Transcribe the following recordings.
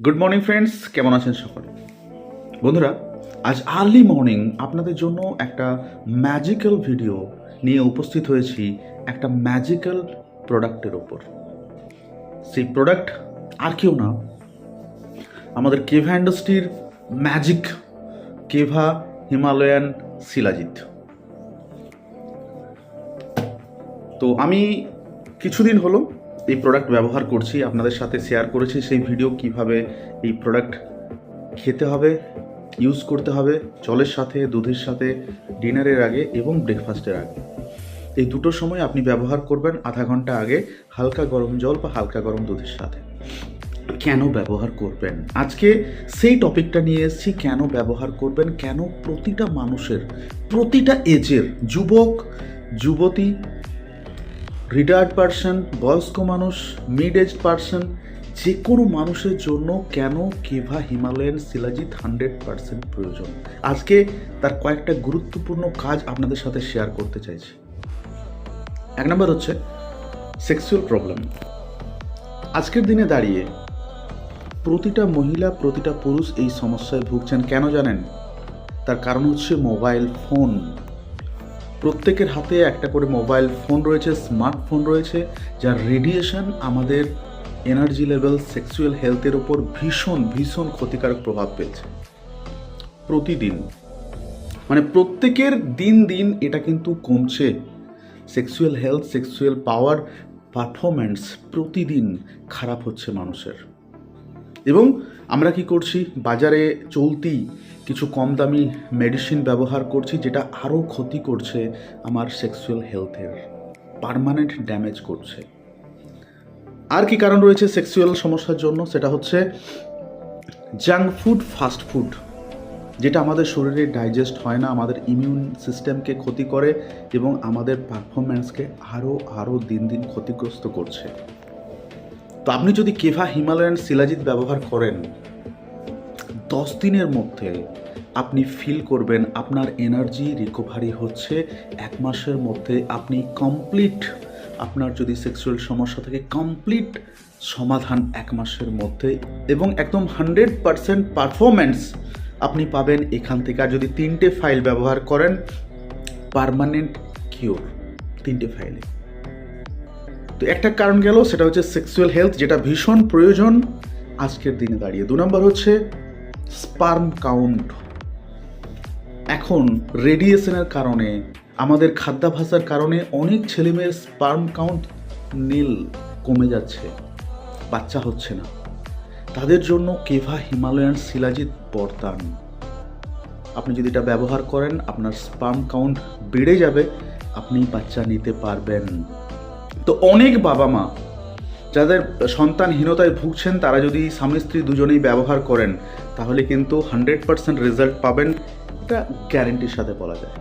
Good morning friends কেমন আছেন সকলে? বন্ধুরা, আজ আর্লি মর্নিং আপনাদের জন্য একটা ম্যাজিক্যাল ভিডিও নিয়ে উপস্থিত হয়েছি একটা ম্যাজিক্যাল প্রোডাক্টের ওপর সেই প্রোডাক্ট আর কেউ না। আমাদের কেভা ইন্ডাস্ট্রির ম্যাজিক কেভা হিমালয়ান শিলাজিৎ তো আমি কিছুদিন হলো এই প্রোডাক্ট ব্যবহার করছি, আপনাদের সাথে শেয়ার করেছি, সেই ভিডিও কীভাবে এই প্রোডাক্ট খেতে হবে ইউজ করতে হবে, জলের সাথে, দুধের সাথে ডিনারের আগে এবং ব্রেকফাস্টের আগে। এই দুটো সময় আপনি ব্যবহার করবেন আধা ঘণ্টা আগে হালকা গরম জল বা হালকা গরম দুধের সাথে। কেন ব্যবহার করবেন? আজকে সেই টপিকটা নিয়ে এসেছি, কেন ব্যবহার করবেন, কেন প্রতিটা মানুষের, প্রতিটা এজের যুবক, যুবতী রিটায়ার্ড পার্সন বয়স্ক মানুষ মিড এজ পার্সন যে কোনো মানুষের জন্য কেন Keva Himalayan shilajit hundred percent প্রয়োজন? আজকে তার কয়েকটা গুরুত্বপূর্ণ কাজ আপনাদের সাথে শেয়ার করতে চাইছি। এক নম্বর হচ্ছে সেক্সুয়াল প্রবলেম আজকের দিনে দাঁড়িয়ে প্রতিটা মহিলা, প্রতিটা পুরুষ এই সমস্যায় ভুগছেন কেন জানেন? তার কারণ হচ্ছে মোবাইল ফোন প্রত্যেকের হাতে একটা করে মোবাইল ফোন রয়েছে, স্মার্টফোন রয়েছে, যার রেডিয়েশন আমাদের এনার্জি লেভেল সেক্সুয়াল হেলথের ওপর ভীষণ ভীষণ ক্ষতিকারক প্রভাব ফেলছে। প্রতিদিন। মানে প্রত্যেকের দিন দিন এটা কিন্তু কমছে। Sexual health sexual power performance প্রতিদিন খারাপ হচ্ছে মানুষের। এবং আমরা কি করছি? বাজারে চলতি কিছু কম দামি মেডিসিন ব্যবহার করছি যেটা আরও ক্ষতি করছে আমার সেক্সুয়াল হেলথের পারমানেন্ট ড্যামেজ করছে। আর কি কারণ রয়েছে সেক্সুয়াল সমস্যার জন্য? সেটা হচ্ছে জাঙ্ক ফুড ফাস্ট ফুড যেটা আমাদের শরীরে ডাইজেস্ট হয় না, আমাদের ইমিউন সিস্টেমকে ক্ষতি করে এবং আমাদের পারফরম্যান্সকে আরও আরও দিন দিন ক্ষতিগ্রস্ত করছে। তো আপনি যদি কেভা হিমালয়ান শিলাজিৎ ব্যবহার করেন দশ দিনের মধ্যে আপনি ফিল করবেন আপনার এনার্জি রিকভারি হচ্ছে। এক মাসের মধ্যে আপনি কমপ্লিট আপনার যদি সেক্সুয়াল সমস্যা থেকে কমপ্লিট সমাধান এক মাসের মধ্যে এবং একদম হান্ড্রেড পারসেন্ট পারফরমেন্স আপনি পাবেন এখান থেকে। আর যদি তিনটে ফাইল ব্যবহার করেন পারমানেন্ট কিওর তিনটে ফাইলে তো একটা কারণ গেল, সেটা হচ্ছে সেক্সুয়াল হেলথ যেটা ভীষণ প্রয়োজন। আজকের দিনে দাঁড়িয়ে। দু নম্বর হচ্ছে স্পার্ম কাউন্ট। এখন রেডিয়েশনের কারণে, আমাদের খাদ্যাভাসের কারণে অনেক ছেলেমেয়ের স্পার্ম কাউন্ট নীল কমে যাচ্ছে, বাচ্চা হচ্ছে না। তাদের জন্য কেভা হিমালয়ান শিলাজিৎ বরদান। আপনি যদি এটা ব্যবহার করেন, আপনার স্পার্ম কাউন্ট বেড়ে যাবে, আপনি বাচ্চা নিতে পারবেন। তো অনেক বাবা মা যাদের সন্তানহীনতায় ভুগছেন, তারা যদি স্বামী স্ত্রী দুজনেই ব্যবহার করেন, তাহলে কিন্তু হান্ড্রেড পার্সেন্ট রেজাল্ট পাবেন। এটা গ্যারেন্টির সাথে বলা যায়।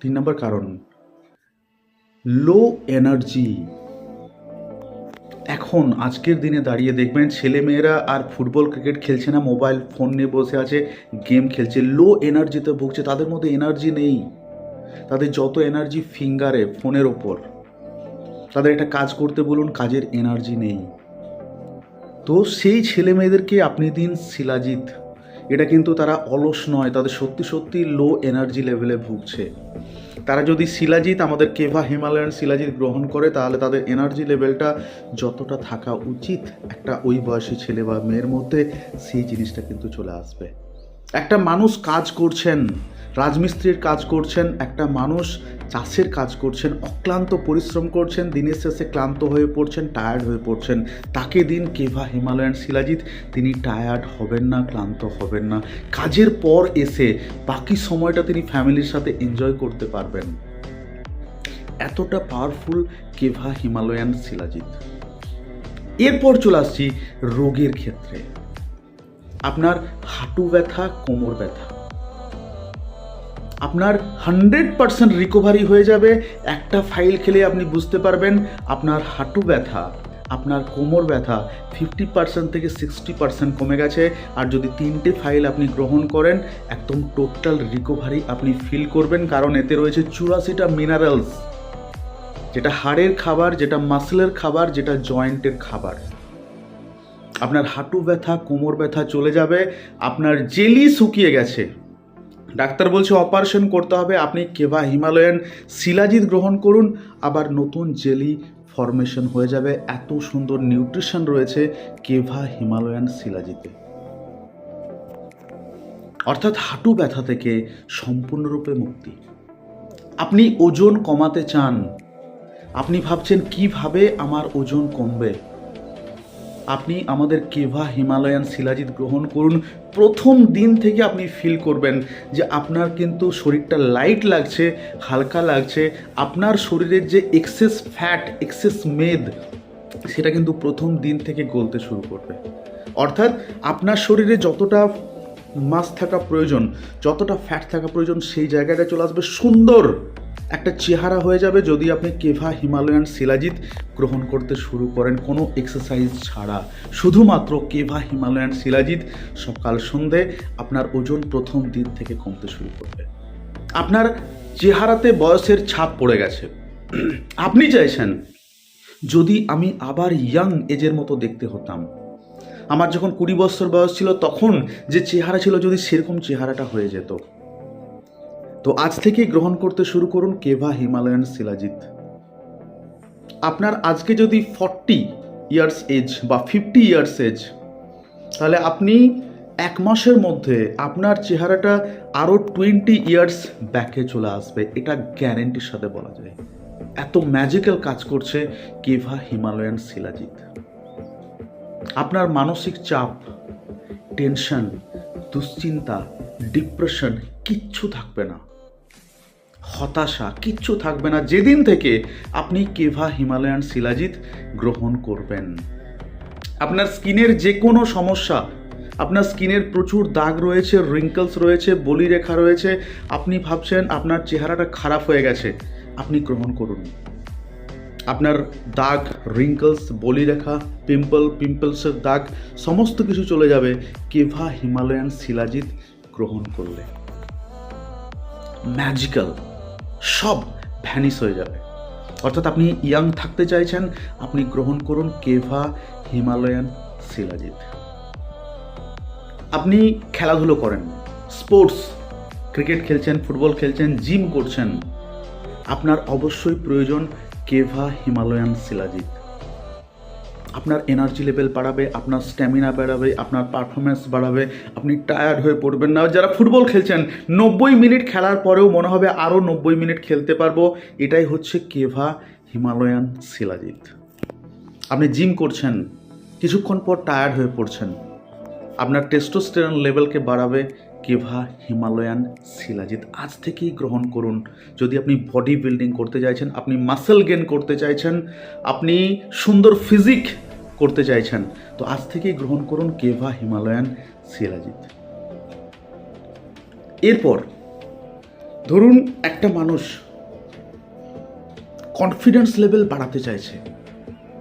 তিন নম্বর কারণ লো এনার্জি এখন, আজকের দিনে দাঁড়িয়ে দেখবেন ছেলেমেয়েরা আর ফুটবল, ক্রিকেট খেলছে না, মোবাইল ফোন নিয়ে বসে আছে গেম খেলছে। লো এনার্জিতে ভুগছে, তাদের মধ্যে এনার্জি নেই। তাদের যত এনার্জি ফিঙ্গারে ফোনের ওপর। তাদের একটা কাজ করতে বলুন, কাজের এনার্জি নেই। তো সেই ছেলে মেয়েদেরকে আপনি দিন শিলাজিৎ। এটা কিন্তু তারা অলস নয়, তাদের সত্যি সত্যি লো এনার্জি লেভেলে ভুগছে। তারা যদি শিলাজিৎ, আমাদের কেভা হিমালয়ান শিলাজিৎ গ্রহণ করে, তাহলে তাদের এনার্জি লেভেলটা যতটা থাকা উচিত একটা ওই বয়সী ছেলে বা মেয়ের মধ্যে, সেই জিনিসটা কিন্তু চলে আসবে। একটা মানুষ কাজ করছেন রাজমিস্ত্রির কাজ করছেন একটা মানুষ, চাষের কাজ করছেন, অক্লান্ত পরিশ্রম করছেন, দিনের শেষে ক্লান্ত হয়ে পড়ছেন টায়ার্ড হয়ে পড়ছেন। তাকে দিন কেভা হিমালয়ান শিলাজিৎ, তিনি টায়ার্ড হবেন না, ক্লান্ত হবেন না। কাজের পর এসে বাকি সময়টা তিনি ফ্যামিলির সাথে এনজয় করতে পারবেন। এতটা পাওয়ারফুল কেভা হিমালয়ান শিলাজিৎ। এরপর চলে আসছি রোগের ক্ষেত্রে। আপনার হাঁটু ব্যথা, কোমর ব্যথা। আপনার হান্ড্রেড পারসেন্ট রিকভারি হয়ে যাবে। একটা ফাইল খেলে আপনি বুঝতে পারবেন আপনার হাঁটু ব্যথা, আপনার কোমর ব্যথা ফিফটি পার্সেন্ট থেকে সিক্সটি পার্সেন্ট কমে গেছে। আর যদি তিনটে ফাইল আপনি গ্রহণ করেন, একদম টোটাল রিকভারি আপনি ফিল করবেন। কারণ এতে রয়েছে চুরাশিটা মিনারেলস যেটা হাড়ের খাবার, যেটা মাসলের খাবার, যেটা জয়েন্টের খাবার। আপনার হাঁটু ব্যথা, কোমর ব্যথা চলে যাবে। আপনার জেলি শুকিয়ে গেছে। ডাক্তার বলছে অপারেশন করতে হবে। আপনি কেভা হিমালয়ান শিলাজিৎ গ্রহণ করুন। আবার নতুন জেলি ফরমেশন হয়ে যাবে। এত সুন্দর নিউট্রিশন রয়েছে কেভা হিমালয়ান শিলাজিতে। অর্থাৎ হাঁটু ব্যথা থেকে সম্পূর্ণরূপে মুক্তি। আপনি ওজন কমাতে চান। আপনি ভাবছেন, কীভাবে আমার ওজন কমবে? আপনি আমাদের কেভা হিমালয়ান শিলাজিৎ গ্রহণ করুন। প্রথম দিন থেকে আপনি ফিল করবেন যে আপনার কিন্তু শরীরটা লাইট লাগছে, হালকা লাগছে। আপনার শরীরের যে এক্সেস ফ্যাট এক্সেস মেদ সেটা কিন্তু প্রথম দিন থেকে গলতে শুরু করবে। অর্থাৎ আপনার শরীরে যতটা মাস থাকা প্রয়োজন, যতটা ফ্যাট থাকা প্রয়োজন, সেই জায়গাটা চলে আসবে সুন্দর। একটা চেহারা হয়ে যাবে যদি আপনি কেভা হিমালয়ান শিলাজিৎ গ্রহণ করতে শুরু করেন কোনো এক্সারসাইজ ছাড়া। শুধুমাত্র কেভা হিমালয়ান শিলাজিৎ সকাল, সন্ধে আপনার ওজন প্রথম দিন থেকে কমতে শুরু করবে। আপনার চেহারাতে বয়সের ছাপ পড়ে গেছে। আপনি চাইছেন, যদি আমি আবার ইয়াং এজের মতো দেখতে হতাম। আমার যখন কুড়ি বছর বয়স ছিল তখন যে চেহারা ছিল যদি সেরকম চেহারাটা হয়ে যেত। তো আজ থেকেই গ্রহণ করতে শুরু করুন কেভা হিমালয়ান শিলাজিৎ। আপনার আজকে যদি ফর্টি ইয়ার্স এজ বা ফিফটি ইয়ার্স এজ তাহলে আপনি এক মাসের মধ্যে আপনার চেহারাটা আরও টোয়েন্টি ইয়ার্স ব্যাকে চলে আসবে। এটা গ্যারেন্টির সাথে বলা যায়। এত ম্যাজিক্যাল কাজ করছে কেভা হিমালয়ান শিলাজিৎ। আপনার মানসিক চাপ টেনশন দুশ্চিন্তা ডিপ্রেশন কিচ্ছু থাকবে না। হতাশা, কিচ্ছু থাকবে না। যেদিন থেকে আপনি কেভা, হিমালয়ান শিলাজিৎ গ্রহণ করবেন। আপনার স্কিনের যে কোনো সমস্যা, আপনার স্কিনের প্রচুর দাগ রয়েছে রিঙ্কলস রয়েছে বলিরেখা রয়েছে, আপনি ভাবছেন আপনার চেহারাটা খারাপ হয়ে গেছে, আপনি গ্রহণ করুন। আপনার দাগ রিঙ্কলস বলিরেখা পিম্পল পিম্পলসের দাগ, সমস্ত কিছু চলে যাবে কেভা, হিমালয়ান শিলাজিৎ গ্রহণ করলে। ম্যাজিক্যাল সব ভ্যানিস হয়ে যাবে। অর্থাৎ আপনি ইয়াং থাকতে চাইছেন, আপনি গ্রহণ করুন কেভা হিমালয়ান শিলাজিৎ। আপনি খেলাধুলো করেন, স্পোর্টস, ক্রিকেট খেলছেন, ফুটবল খেলছেন, জিম করছেন, আপনার অবশ্যই প্রয়োজন কেভা হিমালয়ান শিলাজিৎ। আপনার এনার্জি লেভেল বাড়াবে, আপনার স্ট্যামিনা বাড়াবে, আপনার পারফরমেন্স বাড়াবে, আপনি টায়ার্ড হয়ে পড়বেন না। যারা ফুটবল খেলছেন, নব্বই মিনিট খেলার পরেও মনে হবে আরও নব্বই মিনিট খেলতে পারব। এটাই হচ্ছে কেভা হিমালয়ান শিলাজিৎ। আপনি জিম করছেন, কিছুক্ষণ পর টায়ার্ড হয়ে পড়ছেন। আপনার টেস্টোস্টেরন লেভেলকে বাড়াবে কেভা হিমালয়ান শিলাজিৎ, আজ থেকেই গ্রহণ করুন। যদি আপনি বডি বিল্ডিং করতে চাইছেন, আপনি মাসেল গেন করতে চাইছেন, আপনি সুন্দর ফিজিক করতে চাইছেন, তো আজ থেকেই গ্রহণ করুন কেভা হিমালয়ান শিলাজিৎ। এরপর ধরুন একটা মানুষ কনফিডেন্স লেভেল বাড়াতে চাইছে।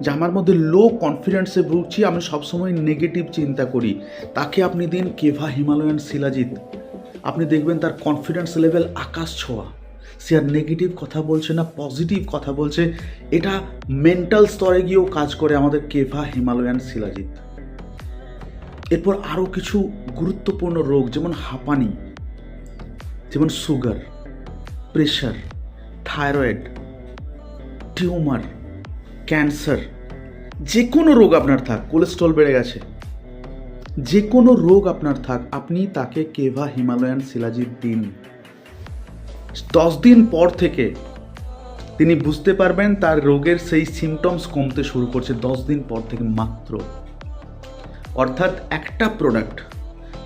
যে আমার মধ্যে লো কনফিডেন্সে ভুগছি, আমি সবসময় নেগেটিভ চিন্তা করি। তাকে আপনি দিন কেভা হিমালয়ান শিলাজিৎ। আপনি দেখবেন তার কনফিডেন্স লেভেল আকাশ ছোঁয়া। সে আর নেগেটিভ কথা বলছে না পজিটিভ কথা বলছে। এটা মেন্টাল স্তরে গিয়েও কাজ করে আমাদের কেভা হিমালয়ান শিলাজিৎ। এরপর আরও কিছু গুরুত্বপূর্ণ রোগ, যেমন হাঁপানি, যেমন sugar pressure thyroid tumour cancer. যে কোনো রোগ আপনার থাক, কোলেস্ট্রল বেড়ে গেছে। যে কোনো রোগ আপনার থাক, আপনি তাকে কেভা হিমালয়ান শিলাজিৎ দিন। দশ দিন পর থেকে তিনি বুঝতে পারবেন তার রোগের সেই সিমটমস কমতে শুরু করছে দশ দিন পর থেকে মাত্র। অর্থাৎ একটা প্রোডাক্ট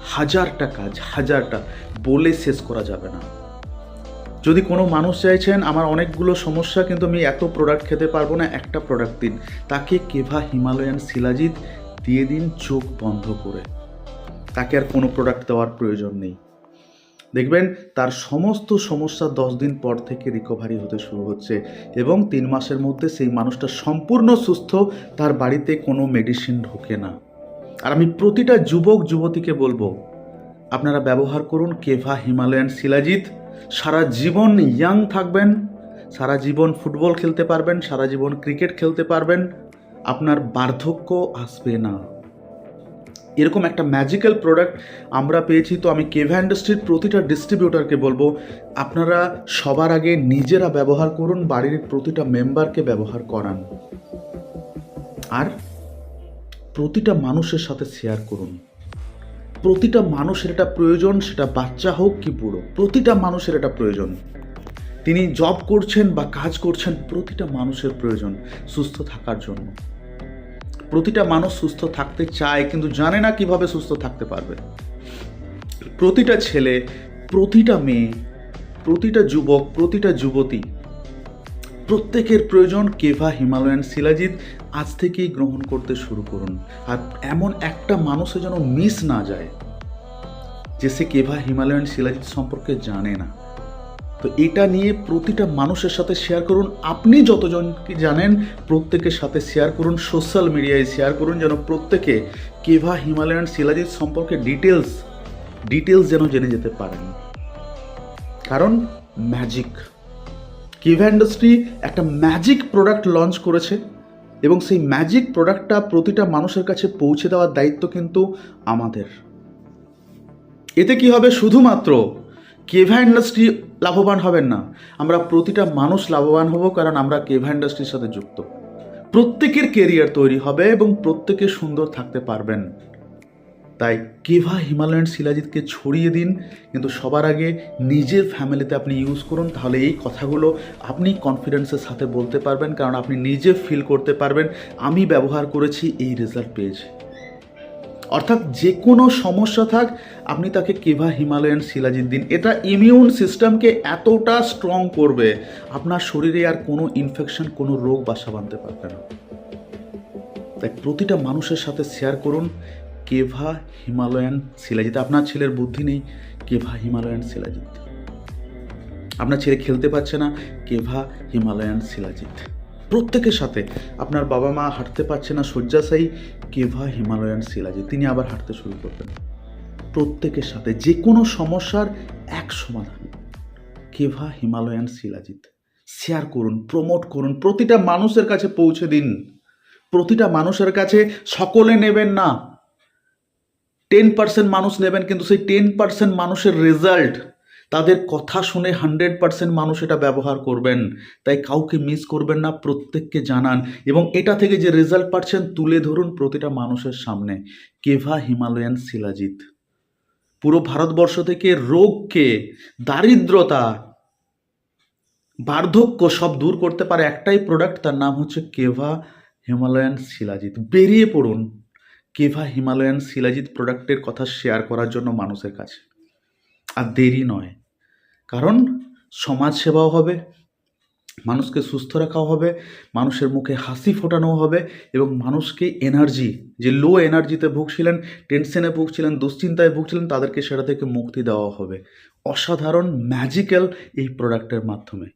হাজারটা কাজ, হাজারটা বলে শেষ করা যাবে না। যদি কোনো মানুষ চাইছেন, আমার অনেকগুলো সমস্যা, কিন্তু আমি এত প্রোডাক্ট খেতে পারব না, একটা প্রোডাক্ট দিন। তাকে কেভা হিমালয়ান শিলাজিৎ দিয়ে দিন চোখ বন্ধ করে। তাকে আর কোনো প্রোডাক্ট দেওয়ার প্রয়োজন নেই। দেখবেন, তার সমস্ত সমস্যা দশ দিন পর থেকে রিকভারি হতে শুরু হচ্ছে এবং তিন মাসের মধ্যে সেই মানুষটা সম্পূর্ণ সুস্থ, তার বাড়িতে কোনো মেডিসিন ঢোকে না। আর আমি প্রতিটা যুবক, যুবতীকে বলব, আপনারা ব্যবহার করুন কেভা হিমালয়ান শিলাজিৎ। সারা জীবন ইয়াং থাকবেন, সারা জীবন ফুটবল খেলতে পারবেন, সারা জীবন ক্রিকেট খেলতে পারবেন, আপনার বার্ধক্য আসবে না। এরকম একটা ম্যাজিক্যাল প্রোডাক্ট আমরা পেয়েছি, তো আমি কেভা ইন্ডাস্ট্রির প্রতিটা ডিস্ট্রিবিউটারকে বলব, আপনারা সবার আগে নিজেরা ব্যবহার করুন, বাড়ির প্রতিটা মেম্বারকে ব্যবহার করান। আর প্রতিটা মানুষের সাথে শেয়ার করুন। প্রতিটা মানুষের এটা প্রয়োজন, সেটা বাচ্চা হোক কি বুড়ো, প্রতিটা মানুষের এটা প্রয়োজন। তিনি জব করছেন বা কাজ করছেন, প্রতিটা মানুষের প্রয়োজন সুস্থ থাকার জন্য। প্রতিটা মানুষ সুস্থ থাকতে চায়, কিন্তু জানে না কীভাবে সুস্থ থাকতে পারবে। প্রতিটা ছেলে, প্রতিটা মেয়ে, প্রতিটা যুবক, প্রতিটা যুবতী প্রত্যেকের প্রয়োজন কেভা, হিমালয়ান শিলাজিৎ আজ থেকেই গ্রহণ করতে শুরু করুন। আর এমন একটা মানুষে যেন মিস না যায়, যে সে কেভা, হিমালয়ান শিলাজিৎ সম্পর্কে জানে না। তো এটা নিয়ে প্রতিটা মানুষের সাথে শেয়ার করুন। আপনি যতজনকে জানেন, প্রত্যেকের সাথে শেয়ার করুন। সোশ্যাল মিডিয়ায় শেয়ার করুন যেন প্রত্যেকে কেভা, হিমালয়ান শিলাজিৎ সম্পর্কে ডিটেলস ডিটেলস যেন জেনে যেতে পারেন। কারণ ম্যাজিক কিভা ইন্ডাস্ট্রি একটা ম্যাজিক প্রোডাক্ট লঞ্চ করেছে এবং সেই ম্যাজিক প্রোডাক্টটা প্রতিটা মানুষের কাছে পৌঁছে দেওয়ার দায়িত্ব কিন্তু আমাদের। এতে কি হবে? শুধুমাত্র কেভা ইন্ডাস্ট্রি লাভবান হবেন না, আমরা প্রতিটা মানুষ লাভবান হব কারণ আমরা কেভা ইন্ডাস্ট্রির সাথে যুক্ত। প্রত্যেকের কেরিয়ার তৈরি হবে এবং প্রত্যেকে সুন্দর থাকতে পারবেন। তাই কেভা হিমালয়ান শিলাজিৎকে ছড়িয়ে দিন, কিন্তু সবার আগে নিজের ফ্যামিলিতে আপনি ইউজ করুন, তাহলে এই কথাগুলো আপনি কনফিডেন্সের সাথে বলতে পারবেন, কারণ আপনি নিজে ফিল করতে পারবেন। আমি ব্যবহার করেছি এই রেজাল্ট পেয়েছি। অর্থাৎ যে কোনো সমস্যা থাক, আপনি তাকে কেভা হিমালয়ান শিলাজিৎ দিন। এটা ইমিউন সিস্টেমকে এতটা স্ট্রং করবে, আপনার শরীরে আর কোনো ইনফেকশন কোনো রোগ বাসা বাঁধতে পারবে না। তাই প্রতিটা মানুষের সাথে শেয়ার করুন কেভা হিমালয়ান শিলাজিৎ আপনার ছেলের বুদ্ধি নেই, কেভা হিমালয়ান শিলাজিৎ আপনার ছেলে খেলতে পারছে না, কেভা হিমালয়ান শিলাজিৎ প্রত্যেকের সাথে আপনার বাবা মা হাঁটতে পারছে না, শয্যাশায়ী কেভা হিমালয়ান শিলাজিৎ তিনি আবার হাঁটতে শুরু করবেন। প্রত্যেকের সাথে যে কোনো সমস্যার এক সমাধান। কেভা হিমালয়ান শিলাজিৎ শেয়ার করুন, প্রমোট করুন, প্রতিটা মানুষের কাছে পৌঁছে দিন। প্রতিটা মানুষের কাছে সকলে নেবেন না। টেন পার্সেন্ট মানুষ নেবেন, কিন্তু সেই টেন পার্সেন্ট মানুষের রেজাল্ট তাদের কথা শুনে হান্ড্রেড পার্সেন্ট মানুষ এটা ব্যবহার করবেন। তাই কাউকে মিস করবেন না, প্রত্যেককে জানান। এবং এটা থেকে যে রেজাল্ট পাচ্ছেন, তুলে ধরুন প্রতিটা মানুষের সামনে। কেভা হিমালয়ান শিলাজিৎ। পুরো ভারতবর্ষ থেকে রোগকে, দারিদ্রতা, বার্ধক্য সব দূর করতে পারে একটাই প্রোডাক্ট তার নাম হচ্ছে কেভা হিমালয়ান শিলাজিৎ। বেরিয়ে পড়ুন। কেভা হিমালয়ান শিলাজিৎ প্রোডাক্টের কথা শেয়ার করার জন্য মানুষের কাছে। আর দেরি নয়, কারণ সমাজ সেবাও হবে, মানুষকে সুস্থ রাখাও হবে, মানুষের মুখে হাসি ফোটানো হবে এবং মানুষকে এনার্জি, যে লো এনার্জিতে ভুগছিলেন টেনশনে ভুগছিলেন, দুশ্চিন্তায় ভুগছিলেন, তাদেরকে সেটা থেকে মুক্তি দেওয়া হবে। অসাধারণ ম্যাজিক্যাল এই প্রোডাক্টের মাধ্যমে।